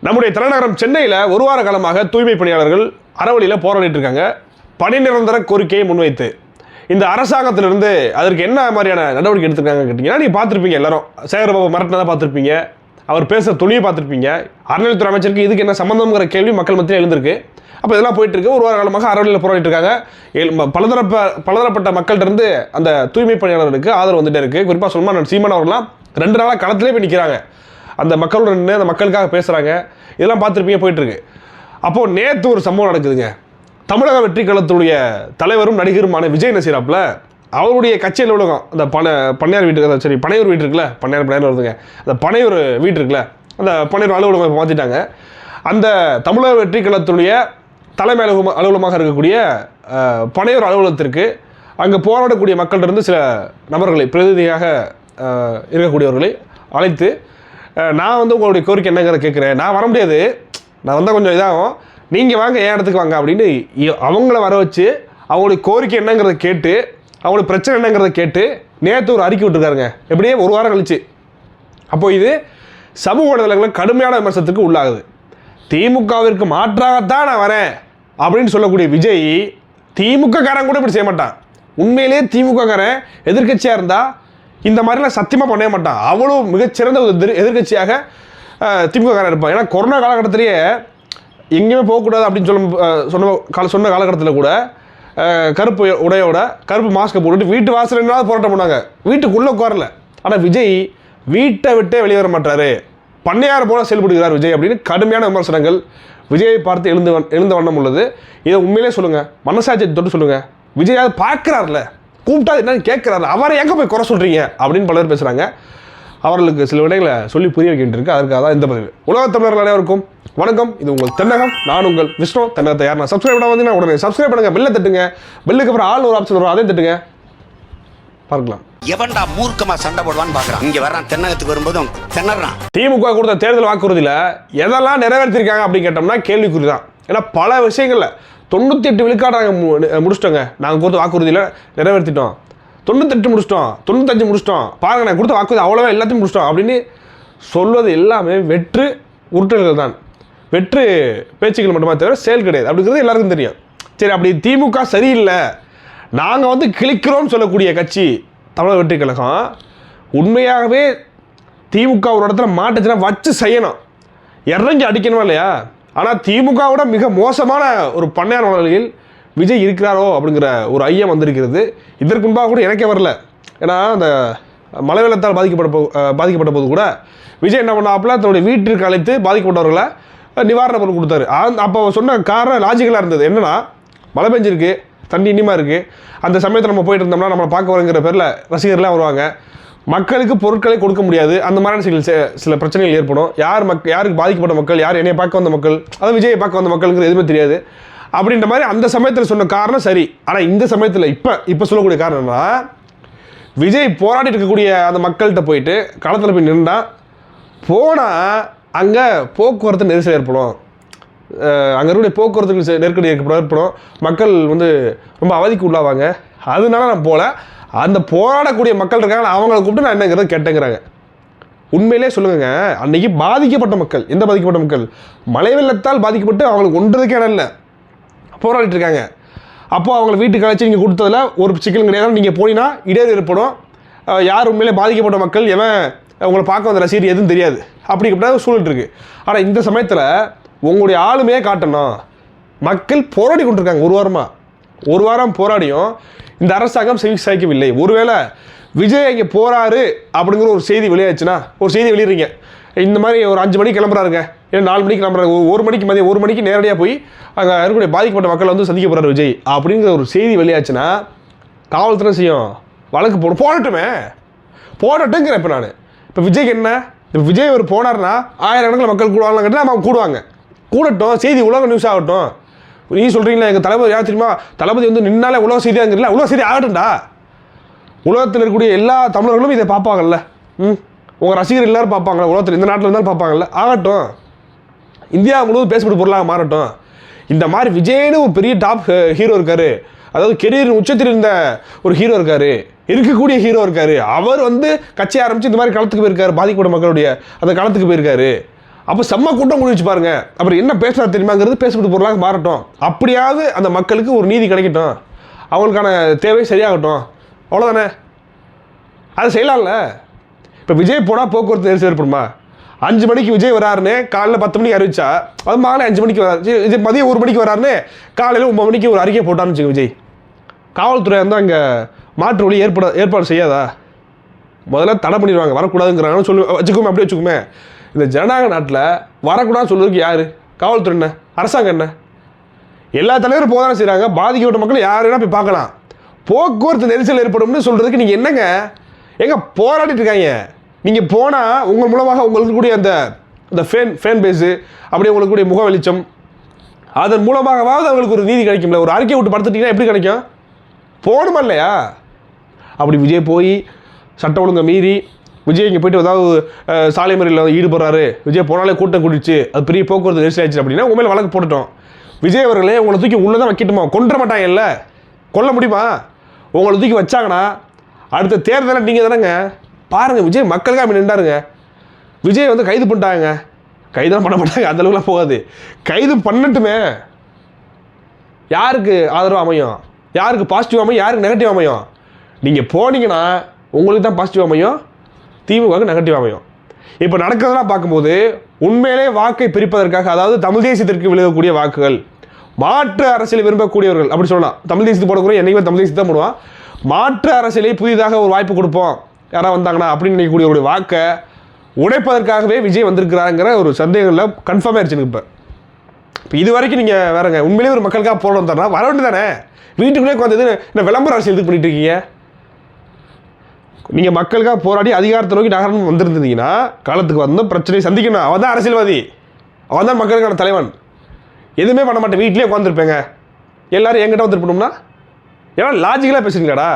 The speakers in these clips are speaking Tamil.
நம்முடைய தலைநகரம் சென்னையில் ஒரு வார காலமாக தூய்மை பணியாளர்கள் அறவழியில் போராடிட்டு இருக்காங்க பணி நிரந்தர கோரிக்கையை முன்வைத்து. இந்த அரசாங்கத்திலிருந்து அதற்கு என்ன மாதிரியான நடவடிக்கை எடுத்திருக்காங்க கேட்டிங்கன்னா நீங்கள் பார்த்துருப்பீங்க எல்லாரும். சேகரபாபு மிரட்டினதை பார்த்துருப்பீங்க. அவர் பேசுகிற துணியை பார்த்துருப்பீங்க. அறநிலைத்துறை அமைச்சருக்கு இதுக்கு என்ன சம்மந்தம்ங்கிற கேள்வி மக்கள் மத்தியில் எழுந்திருக்கு. அப்போ இதெல்லாம் போயிட்டுருக்கு. ஒரு வார காலமாக அறவழியில் போராடிட்டு இருக்காங்க ம- பலதரப்ப பலதரப்பட்ட மக்கள்கிட்ட இருந்து அந்த தூய்மை பணியாளர்களுக்கு ஆதரவு வந்துட்டே இருக்குது குறிப்பாக சொல்மா சீமான் அவர்கள்லாம் ரெண்டு நாளாக களத்திலே போய் நிற்கிறாங்க அந்த மக்களோட நின்று அந்த மக்களுக்காக பேசுகிறாங்க இதெல்லாம் பார்த்துருப்பீங்க போயிட்டுருக்கு. அப்போது நேற்று ஒரு சம்பவம் நடக்குதுங்க. தமிழக வெற்றி கழகத்துடைய தலைவரும் நடிகருமான விஜய் நசீராப்பில் அவருடைய கட்சி அலுவலகம் அந்த பண பண்ணையார் வீட்டுக்கு சரி பனையூர் வீட்டு இருக்குல்ல பண்ணையார் பண்ணையார் வருதுங்க. அந்த பனையூர் வீட்டு இருக்குல்ல அந்த பனையூர் அலுவலகம் இப்போ மாற்றிட்டாங்க அந்த தமிழக வெற்றி கழகத்துடைய தலைமை அலுவலகம் அலுவலகமாக இருக்கக்கூடிய பனையூர் அலுவலகத்திற்கு அங்கே போராடக்கூடிய மக்கள்கிட்ட இருந்து சில நபர்களை பிரதிநிதியாக இருக்கக்கூடியவர்களை அழைத்து நான் வந்து உங்களுடைய கோரிக்கை என்னங்கிறத கேட்குறேன். நான் வர முடியாது. நான் வந்தால் கொஞ்சம் இதாகும். நீங்கள் வாங்க என் இடத்துக்கு வாங்க அப்படின்னு அவங்கள வர வச்சு அவங்களுடைய கோரிக்கை என்னங்கிறத கேட்டு அவங்களுடைய பிரச்சனை என்னங்கிறத கேட்டு நேற்று ஒரு அறிக்கை விட்டுருக்காருங்க. எப்படியே ஒரு வாரம் கழிச்சு. அப்போ இது சமூக வலைதளங்களில் கடுமையான விமர்சனத்துக்கு உள்ளாகுது. திமுகவிற்கு மாற்றாகத்தான் நான் வரேன் அப்படின்னு சொல்லக்கூடிய விஜய் திமுக காரன் கூட இப்படி செய்ய மாட்டான். உண்மையிலேயே திமுக காரன் எதிர்க்கட்சியாக இருந்தால் இந்த மாதிரிலாம் சத்தியமாக பண்ணவே மாட்டான் அவ்வளோ மிகச்சிறந்த ஒரு எதிர் எதிர்க்கட்சியாக இருப்பான். ஏன்னா கொரோனா காலகட்டத்திலேயே எங்கேயுமே போகக்கூடாது அப்படின்னு சொல்ல சொன்ன கால சொன்ன காலகட்டத்தில் கூட கருப்பு உடையோட கருப்பு மாஸ்க்கை போட்டுட்டு வீட்டு வாசல் என்னாவது போராட்டம் பண்ணாங்க வீட்டுக்குள்ளே உட்காரல. ஆனால் விஜய் வீட்டை விட்டே வெளியே வர மாட்டாரு பண்ணையார் போல செயல்படுகிறார் விஜய் அப்படின்னு கடுமையான விமர்சனங்கள் விஜயை பார்த்து எழுந்து எழுந்த வண்ணம் உள்ளது. இதை உண்மையிலே சொல்லுங்கள் மனசாட்சியை தொட்டு சொல்லுங்கள் விஜய் அதை பார்க்குறாருல. கூப்பிட்டா என்னன்னு கேட்குறாரு. அவரை எங்கே போய் குறை சொல்றீங்க? அப்படின்னு பலர் பேசுகிறாங்க அவர்களுக்கு சில விடைகளை சொல்லி புரிய வைக்க வேண்டியிருக்கு அதற்காக தான் இந்த பதிவு. உலகத் தமிழர்கள் அனைவருக்கும் வணக்கம். இது உங்கள் தென்னகம். நான் உங்கள் விஷ்ணு. தென்னகத்தை யார் நான் சப்ஸ்கிரைப் பண்ண வந்தீங்கன்னா உடனே சப்ஸ்கிரைப் பண்ணுங்க. பெல்லை தட்டுங்க. பெல்லுக்கு அப்புறம் ஆள் ஒரு ஆப்ஷன் வரும். அதையும் தட்டுங்க. பார்க்கலாம். எவன்டா மூர்க்கமா சண்டை போடுவான்னு பாக்குறான். இங்க வர்றான். தென்னகத்துக்கு வரும்போது திணறான். திமுக கொடுத்த தேர்தல் வாக்குறுதியில் எதெல்லாம் நிறைவேற்றிருக்காங்க அப்படின்னு கேட்டோம்னா கேள்விக்குறி தான். ஏன்னா பல விஷயங்களில் தொண்ணூற்றி எட்டு விழுக்காடு நாங்கள் மு முடிச்சிட்டோங்க. நாங்கள் கொடுத்த வாக்குறுதியில் நிறைவேற்றிட்டோம். தொண்ணூத்தெட்டு முடிச்சிட்டோம். தொண்ணூத்தஞ்சு முடிச்சிட்டோம். பாருங்க நான் கொடுத்த வாக்குறுதி அவ்வளோவா எல்லாத்தையும் முடிச்சிட்டோம் அப்படின்னு சொல்வது எல்லாமே வெற்று உருட்டல்கள் தான். வெற்று பேச்சுக்கள் மட்டுமா தவிர செயல் கிடையாது. அப்படிங்கிறது எல்லாருக்கும் தெரியும். சரி அப்படி திமுக சரியில்லை. நாங்கள் வந்து கிழிக்கிறோம்னு சொல்லக்கூடிய கட்சி தமிழக வெற்றி கழகம் உண்மையாகவே திமுக ஒரு இடத்துல மாட்டுச்சுன்னா வச்சு செய்யணும். இறங்கி அடிக்கணுமா இல்லையா? ஆனால் திமுகவோட மிக மோசமான ஒரு பண்ணையார் நிலையில் விஜய் இருக்கிறாரோ அப்படிங்கிற ஒரு ஐயம் வந்திருக்கிறது. இதற்கு முன்பாக கூட எனக்கே வரல. ஏன்னா அந்த மழை வெள்ளத்தால் பாதிக்கப்பட்ட பாதிக்கப்பட்ட போது கூட விஜய் என்ன பண்ணாப்புல தன்னுடைய வீட்டிற்கு அழைத்து பாதிக்கப்பட்டவர்களை நிவாரண பொருள் கொடுத்தாரு. அப்போ சொன்ன காரணம் லாஜிக்கலாக இருந்தது. என்னென்னா மழை பெஞ்சிருக்கு தண்ணி இனிமா இருக்குது அந்த சமயத்தில் நம்ம போயிட்டு இருந்தோம்னா நம்மளை பார்க்க வரங்கிற பேரில் ரசிகர்லாம் வருவாங்க. மக்களுக்கு பொருட்களை கொடுக்க முடியாது. அந்த மாதிரியான சில சில- சில பிரச்சனைகள் ஏற்படும். யார் மக் யாருக்கு பாதிக்கப்பட்ட மக்கள் யார் என்னை பார்க்க வந்த மக்கள் அதாவது விஜயை பார்க்க வந்த மக்களுங்கிறது எதுவுமே தெரியாது. அப்படின்ற மாதிரி அந்த சமயத்தில் சொன்ன காரணம் சரி. ஆனால் இந்த சமயத்தில் இப்போ இப்போ சொல்லக்கூடிய காரணம்னா விஜய் போராடி இருக்கக்கூடிய அந்த மக்கள்கிட்ட போயிட்டு களத்தில் போய் நின்றா போனால் அங்கே போக்குவரத்து நெரிசல் ஏற்படும். அங்கே இருக்கக்கூடிய போக்குவரத்து நெருக்கடி ஏற்படும் ஏற்படும். மக்கள் வந்து ரொம்ப அவதிக்கு உள்ளாவாங்க. அதனால நான் போகல அந்த போராடக்கூடிய மக்கள் இருக்காங்க அவங்கள கூப்பிட்டு நான் என்னங்கிறத கேட்டேங்கிறாங்க. உண்மையிலே சொல்லுங்க அன்னைக்கு பாதிக்கப்பட்ட மக்கள் எந்த பாதிக்கப்பட்ட மக்கள்? மழை வெள்ளத்தால் பாதிக்கப்பட்டு அவங்களுக்கு ஒன்றதுக்கு இடம் இல்லை. போராடிட்டு இருக்காங்க. அப்போ அவங்கள வீட்டுக்கு அழைச்சி நீங்கள் கொடுத்ததில் ஒரு சிக்கலும் கிடையாது. நீங்கள் போனீங்கன்னா இடையூறு ஏற்படும். யார் உண்மையிலே பாதிக்கப்பட்ட மக்கள்? எவன் உங்களை பார்க்க வந்த ரசிகர் எதுவும் தெரியாது. அப்படிப்பட்ட சூழல் இருக்குது ஆனால் இந்த சமயத்தில் உங்களுடைய ஆளுமையே காட்டணும். மக்கள் போராடி கொண்டிருக்காங்க ஒரு வாரமாக ஒரு வாரம் போராடியும் இந்த அரசாங்கம் செவி சாய்க்கவில்லை. ஒருவேளை விஜய் இங்கே போகிறாரு அப்படிங்கிற ஒரு செய்தி வெளியாச்சுன்னா ஒரு செய்தி வெளியிடுறீங்க. இந்த மாதிரி ஒரு அஞ்சு மணிக்கு கிளம்புறாருங்க. இல்லை நாலு மணிக்கு கிளம்புறாரு. ஒரு- ஒரு மணிக்கு மதியம் ஒரு மணிக்கு நேரடியாக போய் அங்கே இருக்கக்கூடிய பாதிக்கப்பட்ட மக்களை வந்து சந்திக்க போகிறாரு விஜய். அப்படிங்கிற ஒரு செய்தி வெளியாச்சுன்னா காவல்துறை செய்யும். வழக்கு போடும் போடட்டுமே. போடட்டுங்கிறேன் இப்போ நான். இப்போ விஜய்க்கு என்ன? இப்போ விஜய் ஒரு போனார்னா ஆயிரக்கணக்கில் மக்கள் கூடுவாங்கன்னு கேட்டால் அவங்க கூடுவாங்க. கூடட்டும் செய்தி உலக நியூஸ் ஆகட்டும். நீ சொல்கிறீங்களா எங்கள் தளபதி யார் தெரியுமா? தளபதி வந்து நின்னாலே உலக செய்தியாங்கிறீங்களா உலக செய்தி ஆகட்டும்டா. உலகத்தில் இருக்கக்கூடிய எல்லா தமிழர்களும் இதை பார்ப்பாங்கல்ல. ம்? உங்கள் ரசிகர் எல்லோரும் பார்ப்பாங்களா உலகத்தில் இந்த நாட்டில் இருந்தாலும் பார்ப்பாங்கல்ல. ஆகட்டும். இந்தியா முழுவதும் பேசப்பட்டு பொருளாக மாறட்டும். இந்த மாதிரி விஜய்னு ஒரு பெரிய டாப் ஹீரோ இருக்கார். அதாவது கெரியர் உச்சத்தில் இருந்த ஒரு ஹீரோ இருக்கார். இருக்கக்கூடிய ஹீரோ இருக்கார். அவர் வந்து கட்சி ஆரம்பித்து இந்த மாதிரி களத்துக்கு போயிருக்காரு. பாதிக்கப்பட்ட மக்களுடைய அந்த களத்துக்கு போயிருக்காரு. அப்போ செம்ம கூட்டம் குடிச்சு பாருங்க. அப்புறம் என்ன பேசினா தெரியுமாங்கிறது பேசப்பட்டு பொருளாக மாறட்டும். அப்படியாவது அந்த மக்களுக்கு ஒரு நீதி கிடைக்கட்டும். அவங்களுக்கான தேவை சரியாகட்டும். அவ்வளோதானே அது செய்யலாம்ல. இப்போ விஜய் போனால் போக்குவரத்து நெரிசல் ஏற்படுமா? அஞ்சு மணிக்கு விஜய் வராருன்னு காலைல பத்து மணிக்கு அறிவிச்சா அது மாலை அஞ்சு மணிக்கு வராரு இது மதியம் ஒரு மணிக்கு வராருன்னு காலையில் ஒம்பது மணிக்கு ஒரு அறிக்கை போட்டான்னு வச்சுக்க விஜய். காவல்துறை வந்து அங்கே மாற்று வழி ஏற்பட ஏற்பாடு செய்யாதா? முதல்ல தடை பண்ணிடுவாங்க வரக்கூடாதுங்கிறாங்கன்னு சொல்லி வச்சுக்கோமே அப்படியே வச்சுக்கோமே. இந்த ஜனநாயக நாட்டில் வரக்கூடாதுன்னு சொல்றதுக்கு யார்? காவல்துறை என்ன? அரசாங்கம் என்ன? எல்லா தலைவரும் போதானே செய்கிறாங்க பாதிக்கப்பட்ட மக்கள் யாருன்னா போய் பார்க்கலாம். போக்குவரத்து நெரிசல் ஏற்படும்னு சொல்கிறதுக்கு நீங்கள் என்னங்க? எங்க போராடிட்டு இருக்காங்க. நீங்கள் போனால் உங்கள் மூலமாக உங்களுக்கு கூடிய அந்த அந்த ஃபேன் ஃபேன் பேஸு அப்படியே உங்களுக்கு கூடிய முக வெளிச்சம். அதன் மூலமாகவாவது அவங்களுக்கு ஒரு நீதி கிடைக்கும்ல. ஒரு அறிக்கை விட்டு படுத்துட்டிங்கன்னா எப்படி கிடைக்கும்? போகணுமா இல்லையா? அப்படி விஜய் போய் சட்டம் ஒழுங்கை மீறி விஜய் இங்கே போயிட்டு ஏதாவது சாலை மறியலில் ஈடுபடுறாரு. விஜய் போனாலே கூட்டம் கூடிச்சு அது பெரிய போக்குவரத்து நெரிசல் ஆயிடுச்சு அப்படின்னா உங்க மேலே வழக்கு போட்டுட்டோம். விஜய் அவர்களே உங்களை தூக்கி உள்ளே தான் வைக்கட்டுமா? கொன்ற மாட்டாங்கல்ல? கொல்ல முடியுமா? உங்களை தூக்கி வச்சாங்கன்னா அடுத்த தேர்தலில் நீங்கள் தானேங்க. பாருங்கள் விஜய் மக்களுக்காக அப்படி நின்றாருங்க. விஜய் வந்து கைது பண்ணிட்டாங்க. கைதெல்லாம் பண்ண மாட்டாங்க. அந்த அளவுக்குலாம் போகாது. கைது பண்ணட்டுமே. யாருக்கு ஆதரவு அமையும்? யாருக்கு பாசிட்டிவ் அமையும்? யாருக்கு நெகட்டிவ் அமையும்? நீங்கள் போனீங்கன்னா உங்களுக்கு தான் பாசிட்டிவ் அமையும். திமுகவுக்கு நெகட்டிவ் அமையும். இப்போ நடக்கிறதெல்லாம் பார்க்கும்போது உண்மையிலே வாக்கை பிரிப்பதற்காக அதாவது தமிழ் தேசியத்திற்கு விழுகக்கூடிய வாக்குகள் மாற்று அரசியலை விரும்பக்கூடியவர்கள் அப்படி சொல்லலாம். தமிழ் தேசியத்து போடக்கூடிய என்றைக்குமே தமிழ் தேசியத்தை தான் போடுவான். மாற்று அரசியலை புதிதாக ஒரு வாய்ப்பு கொடுப்போம். யாராவது வந்தாங்கன்னா அப்படின்னு நினைக்கக்கூடியவருடைய வாக்கை உடைப்பதற்காகவே விஜய் வந்திருக்கிறாங்கிற ஒரு சந்தேகங்களில் கன்ஃபார்ம் ஆயிடுச்சு எனக்கு இப்போ. இப்போ இது வரைக்கும் நீங்கள் வேறங்க உண்மையிலேயே ஒரு மக்களுக்காக போடணும் வந்தாரா வர வேண்டியதானே வீட்டுக்குள்ளே உட்காந்து என்ன விளம்பர அரசியல் இது பண்ணிட்டு இருக்கீங்க? நீங்கள் மக்களுக்காக போராடி அதிகாரத்தை நோக்கி நகரம் வந்திருந்தீங்கன்னா காலத்துக்கு வந்து பிரச்சனையை சந்திக்கணும். அவன் தான் அரசியல்வாதி. அவன் தான் மக்களுக்கான தலைவன். எதுவுமே பண்ண மாட்டேன். வீட்லேயே உட்காந்துருப்பேங்க எல்லோரும் என்கிட்ட வந்துருப்பணும்னா? ஏன்னா லாஜிக்கலாக பேசுறீங்களாடா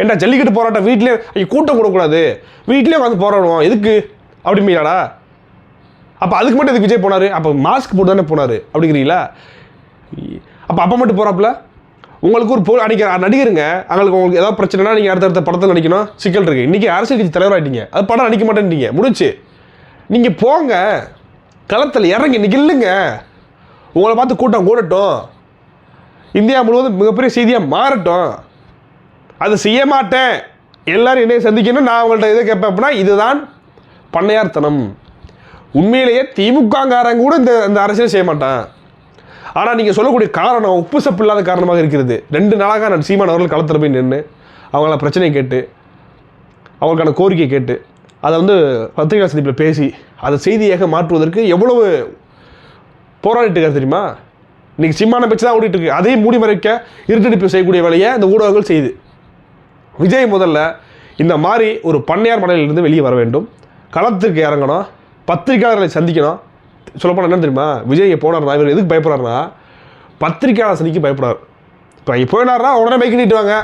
ஏன்டா ஜல்லிக்கட்டு போராட்டம் வீட்டிலே ஐயோ கூட்டம் கூடக்கூடாது வீட்லேயே உட்காந்து போராடுவோம். எதுக்கு? அப்படிங்களா அப்போ அதுக்கு மட்டும் எதுக்கு விஜய் போனார்? அப்போ மாஸ்க் போட்டு தானே போனார்? அப்படிங்கிறீங்களா? அப்போ அப்போ மட்டும் போகிறாப்புல உங்களுக்கு ஒரு போல் அன்றைக்கி நடிகருங்க. அவங்களுக்கு உங்களுக்கு ஏதாவது பிரச்சனைனா நீங்கள் அடுத்தடுத்த படத்தில் நடிக்கணும். சிக்கல் இருக்குது இன்றைக்கி அரசியல் கட்சி தலைவராகிட்டீங்க அது படம் நடிக்க மாட்டேன்ட்டீங்க. முடிச்சு நீங்கள் போங்க. களத்தில் இறங்கி நில்லுங்க. உங்களை பார்த்து கூட்டம் கூடட்டும். இந்தியா முழுவதும் மிகப்பெரிய செய்தியாக மாறட்டும். அது செய்ய மாட்டேன். எல்லாரும் என்னைய சந்திக்கணும் நான் அவங்கள்ட்ட இதை கேட்பேன் அப்படின்னா இதுதான் பண்ணையார்த்தனம். உண்மையிலேயே திமுகங்காரங்க கூட இந்த இந்த அரசியல் செய்ய மாட்டான். ஆனால் நீங்கள் சொல்லக்கூடிய காரணம் உப்பு சப்பு இல்லாத காரணமாக இருக்கிறது. ரெண்டு நாளாக நான் சீமான் அவர்கள் களத்தில் போய் நின்று அவங்கள பிரச்சனையை கேட்டு அவங்களுக்கான கோரிக்கை கேட்டு அதை வந்து பத்திரிகை சந்திப்பில் பேசி அதை செய்தியாக மாற்றுவதற்கு எவ்வளவு போராடிட்டு இருக்காரு தெரியுமா? இன்றைக்கி சிம்மான பேச்சு தான் ஓடிட்டு இருக்கு. அதையும் மூடி மறைக்க இருட்டடிப்பு செய்யக்கூடிய வேலையை இந்த ஊடகங்கள் செய்யுது. விஜய் முதல்ல இந்த மாதிரி ஒரு பண்ணையார் மலையிலிருந்து வெளியே வர வேண்டும். களத்திற்கு இறங்கணும். பத்திரிகையாளர்களை சந்திக்கணும். சொல்லப்போனால் என்ன தெரியுமா? விஜய் இங்கே போனார்னா இவர் எதுக்கு பயப்படுறாருனா பத்திரிக்கையாளர் சனிக்கு பயப்படுறாரு. இப்போ இங்கே போயினார்னா உடனே பைக் நீட்டுவாங்க.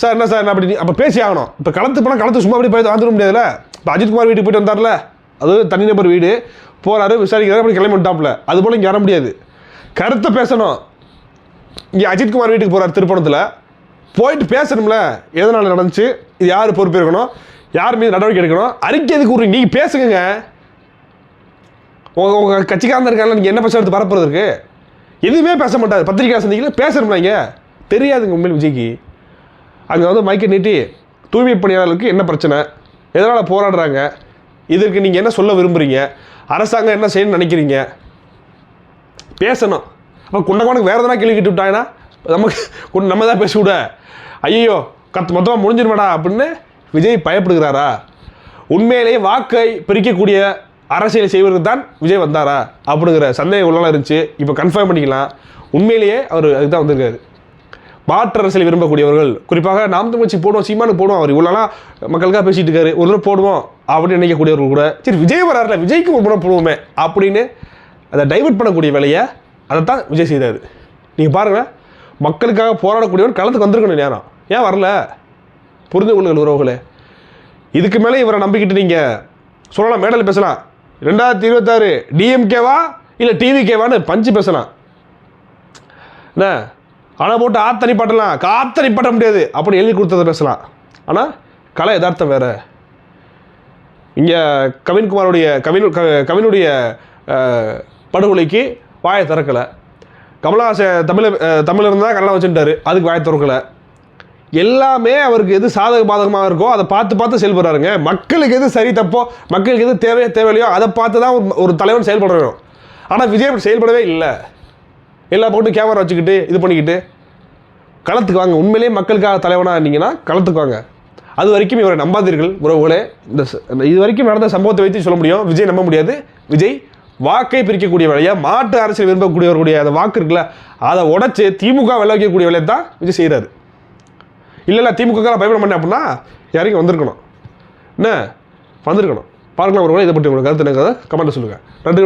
சார் என்ன சார் என்ன அப்படி அப்போ பேசி ஆகணும். இப்போ களத்து போனால் களத்து சும்மா அப்படி போய் வந்துட முடியாதுல்ல? இப்போ அஜித்குமார் வீட்டுக்கு போயிட்டு வந்தார்ல? அது தனிநபர் வீடு. போகிறாரு விசாரிக்கிறாரு அப்படி கிளம்பி விட்டாப்புல அது போல் இங்கே வர முடியாது. கருத்தை பேசணும். இங்கே அஜித்குமார் வீட்டுக்கு போகிறார் திருப்பணத்தில். போயிட்டு பேசணும்ல. எதனால் நடந்துச்சு? இது யார் பொறுப்பு இருக்கணும் யார் மீது நடவடிக்கை எடுக்கணும்? அறிக்கை எதுக்கு நீங்கள் பேசுங்க உங்கள் உங்கள் கட்சிக்காரன் இருக்காங்க நீங்கள் என்ன பேச எடுத்து பரப்புறதுக்கு எதுவுமே பேச மாட்டார். பத்திரிக்கை சந்திக்கல பேசணும்ல இங்கே? தெரியாதுங்க உண்மையில் விஜய்க்கு. அங்கே வந்து மைக்கை நீட்டி தூய்மை பணியாளர்களுக்கு என்ன பிரச்சனை? எதனால் போராடுறாங்க? இதற்கு நீங்கள் என்ன சொல்ல விரும்புகிறீங்க அரசாங்கம் என்ன செய்யணும்னு நினைக்கிறீங்க? பேசணும். அப்போ குண்டக்கோனுக்கு வேறு எதனா கேள்வி கேட்டு விட்டாங்கன்னா நமக்கு நம்ம தான் பேசி விட. ஐயோ கத்து மொத்தமாக முடிஞ்சிருமாடா அப்படின்னு விஜய் பயப்படுகிறாரா? உண்மையிலேயே வாக்கை பிரிக்கக்கூடிய அரசியலை செய்வதற்கு தான் விஜய் வந்தாரா அப்படிங்கிற சந்தேகம் உள்ளலாம் இருந்துச்சு. இப்போ கன்ஃபார்ம் பண்ணிக்கலாம். உண்மையிலேயே அவர் அதுக்கு தான் வந்திருக்காரு. மாற்று அரசியல் விரும்பக்கூடியவர்கள் குறிப்பாக நாம் தமிழ்ச்சி போடுவோம் சீமானு போடுவோம் அவர். இவ்வளோலாம் மக்களுக்காக பேசிகிட்டு இருக்காரு. ஒரு தடவை போடுவோம் அப்படின்னு நினைக்கக்கூடியவர்கள் கூட சரி விஜய் வராருல விஜய்க்கு ஒரு முறை போடுவோமே அப்படின்னு அதை டைவர்ட் பண்ணக்கூடிய வேலையை அதை தான் விஜய் செய்தார். நீங்கள் பாருங்கள் மக்களுக்காக போராடக்கூடியவர் களத்துக்கு வந்திருக்கணும் நேரம் ஏன் வரல? புரிந்து கொள்ளுங்கள் உறவுகளே. இதுக்கு மேலே இவரை நம்பிக்கிட்டு நீங்கள் சொல்லலாம் மேடல் பேசலாம். ரெண்டாயிரத்தி இருபத்தாறு டிஎம்கேவா இல்லை டிவிகேவான்னு பஞ்சு பேசலாம் என்ன? ஆனால் போட்டு ஆத்தனி பாட்டலாம் காத்தனி பாட்ட முடியாது அப்படி எழுதி கொடுத்ததை பேசலாம் ஆனால் கலை யதார்த்தம் வேறு. இங்கே கவின்குமாருடைய கவின் க- கவினுடைய படுகொலைக்கு வாயை திறக்கலை. கமலஹாசன் தமிழ் தமிழ் இருந்தால் கண்ணா வச்சுட்டாரு. அதுக்கு வாயை திறக்கலை. எல்லாமே அவருக்கு எது சாதக பாதகமாக இருக்கோ அதை பார்த்து பார்த்து செயல்படுறாருங்க. மக்களுக்கு எது சரி தப்போ மக்களுக்கு எது தேவையோ தேவையில்லையோ அதை பார்த்து தான் ஒரு- தலைவன் செயல்படுறோம் ஆனால் விஜய் அப்படி செயல்படவே இல்லை. எல்லா போட்டு கேமரா வச்சுக்கிட்டு இது பண்ணிக்கிட்டு. களத்துக்கு வாங்க உண்மையிலேயே மக்களுக்காக தலைவனாக இருந்தீங்கன்னா களத்துக்கு வாங்க அது வரைக்கும் இவரை நம்பாதீர்கள் உறவுகளே. இந்த இந்த இது வரைக்கும் நடந்த சம்பவத்தை வைத்து சொல்ல முடியும். விஜய் நம்ப முடியாது. விஜய் வாக்கை பிரிக்கக்கூடிய வேலையாக மாட்டு அரசியல் விரும்பக்கூடியவர்களுடைய அந்த வாக்கு இருக்குல்ல அதை உடச்சி திமுக வெள்ள வைக்கக்கூடிய வேலையை தான் விஜய் செய்கிறாரு இல்லை இல்லை திமுக பயப்பட மாட்டேன் அப்படின்னா யாரையும் வந்திருக்கணும். என்ன? வந்திருக்கணும். பார்க்கலாம் ஒரு வேலை இதை பற்றி உங்களுக்கு கருத்து என்ன கதை கமெண்ட்டில் சொல்லுங்கள் நன்றி